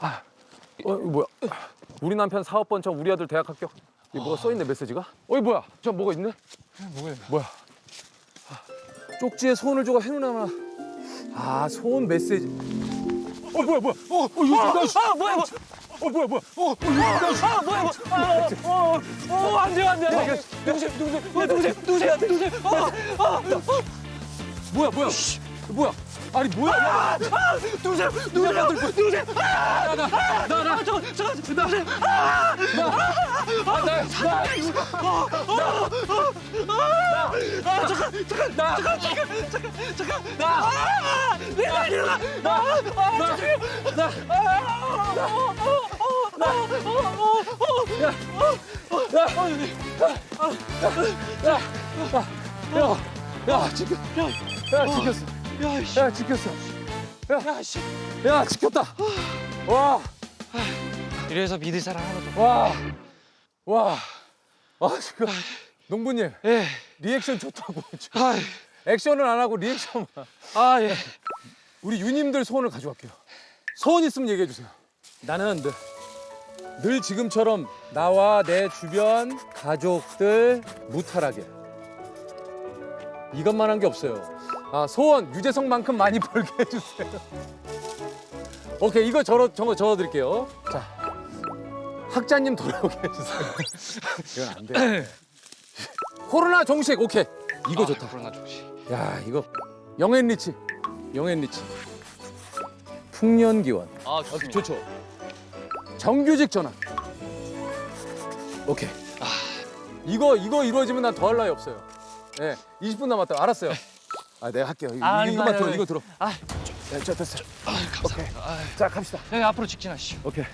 아, 어, 이거 뭐야? 우리 남편 사업 번창, 우리 아들 대학 합격. 이거 뭐가 써 있네 메시지가? 어, 이거 뭐야? 저 뭐가 있네? 뭐야? 뭐야? 아, 쪽지에 소원을 줘가 해누나마. 아, 소원 메시지. 어, 뭐야, 뭐야? 어, 어, 이거 나아 뭐야 뭐야? 어, 뭐야, 뭐야? 어, 어, 이거 나아 뭐야 뭐야? 아, 어, 어, 안 돼, 안 돼. 야, 이거 누구세요? 누구세요? 어, 누구세요? 누구세요? 누구세요? 아, 아, 뭐야, 뭐야? 뭐야? 아니 뭐야? 야, 누구세요? 누구세요? 누구세요? 아, 나, 나, 나, 나, 잠깐, 잠깐, 누구세요? 아, 나, 나, 나, 아, 잠깐, 잠깐, 나, 잠깐, 잠깐, 잠깐, 잠깐. 나, 아, 내가 일어나. 나, 아, 잠깐. 나, 야, 야, 지켰, 야, 지켰어, 야, 씨. 야, 지켰어, 야, 씨. 야, 지켰다. 와, 이래서 믿을 사람 하나도. 와, 와, 아 지금 농부님 예. 리액션 좋다고 지금 아, 액션은 안 하고 리액션만. 아, 예. 우리 유님들 소원을 가져갈게요. 소원 있으면 얘기해 주세요. 나는 늘, 늘 지금처럼 나와 내 주변 가족들 무탈하게 이것만 한 게 없어요. 아 소원 유재석만큼 많이 벌게 해주세요. 오케이 이거 저러 저거 적어드릴게요. 자 학자님 돌아오게 해주세요. 이건 안 돼. 코로나 종식 오케이 이거 좋다. 코로나 조시. 야 이거 영앤 리치 영앤 리치 풍년기원 아, 어, 좋죠 정규직 전환 오케이 이거 이거 이루어지면 난 더할 나위 없어요 예 20분 남았다 알았어요 아 내가 할게요. 이- 아, 이거만 아니, 들어 아니, 이거 들어. 아, 네, 자 됐어. 아, 감사합니다. 아, 자 갑시다. 네, 앞으로 직진하시죠. 오케이